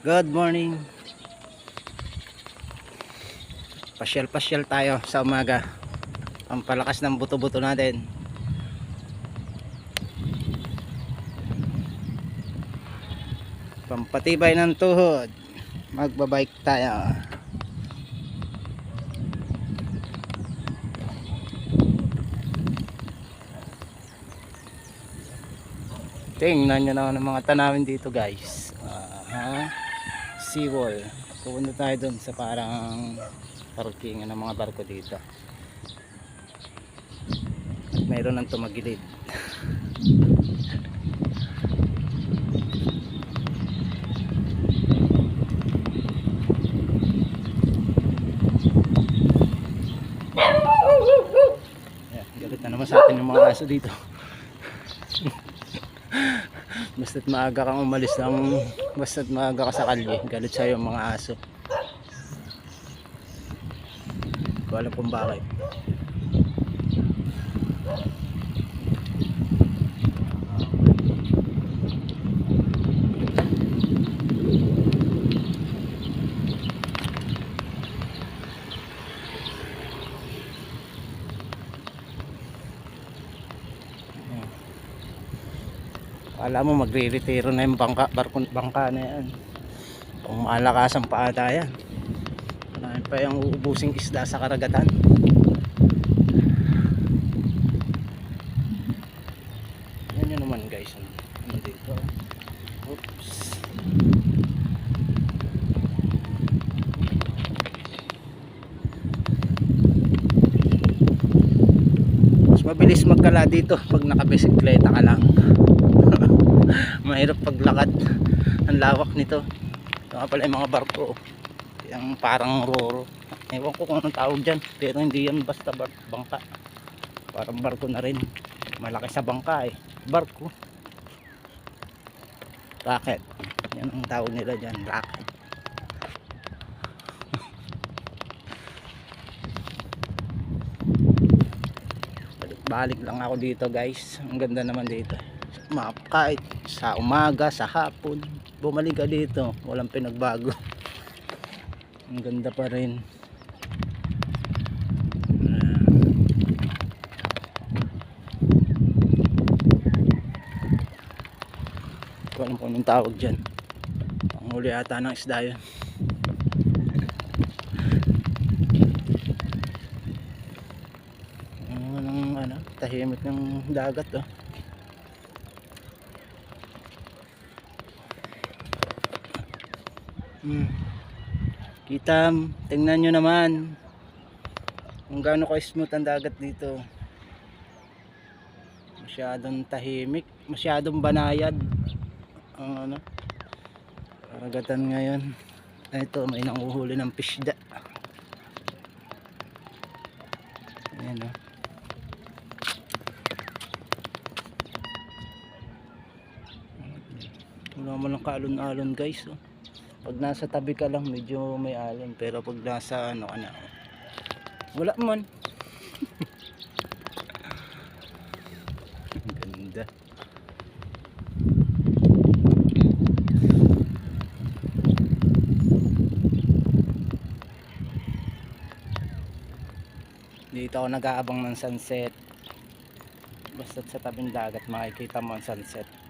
Good morning. Pasyal-pasyal tayo sa umaga. Ang palakas ng buto-buto natin. Pampatibay ng tuhod. Magbabike tayo. Tingnan nyo naman ang mga tanawin dito guys. Seawall. Pupunta tayo dun sa parang parking ng mga barko dito. At mayroon ng tumagilid. Galit na naman sa atin yung mga aso dito. Basta't maaga kang umalis ng basta't maaga ka sa kalye, galit sa'yo yung mga aso. Ko alam kung bakit. Kala mo magre-retiro na yung bangka, barko, bangka na yan. Kung malakasan pa ata yan. Marami pa yung uubusing isda sa karagatan. Yan yun naman guys. Ano dito? Oops. Mas mabilis magkala dito pag nakabisikleta ka lang. Mahirap paglakad ang lawak nito. Ito nga pala yung mga barko. Yung parang roro. Ewan ko kung anong tawag dyan pero hindi yan basta bar bangka. Parang barko na rin. Malaki sa bangka eh. Barko. Rocket. Yan ang tawag nila dyan rocket. Balik lang ako dito guys. Ang ganda naman dito kahit sa umaga, sa hapon bumalik ka dito, walang pinagbago. Ang ganda pa rin. Ko alam kung anong tawag dyan. Ang huli ata ng isda yun. Ang ano, tahimik ng dagat oh Hmm. Kita, tingnan nyo naman kung gaano ka smooth ang dagat dito. Masyadong tahimik, masyadong banayad. Ang ano, karagatan ngayon. Ito, may nanguhuli ng pisda. Ayan o. Wala mo lang kaalon-alon guys. Oh pag nasa tabi ka lang medyo may alon pero pag nasa ano ka na wala man. Ganda. Dito ako nag-aabang ng sunset. Basta sa tabing dagat makikita mo ang sunset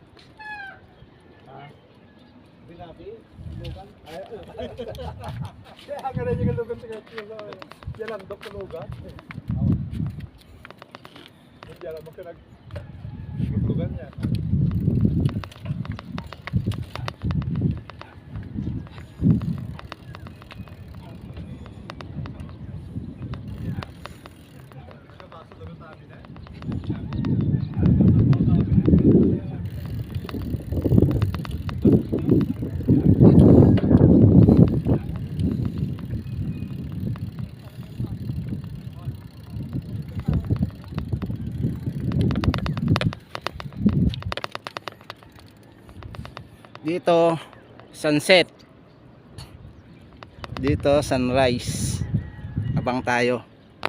kaglugan na yan? Binabi, lugan. Kaya ang ganun yung lugan sa kaglugan. Yan ang dok lugan. Hindi alam mo dito sunset. Dito sunrise. Abang tayo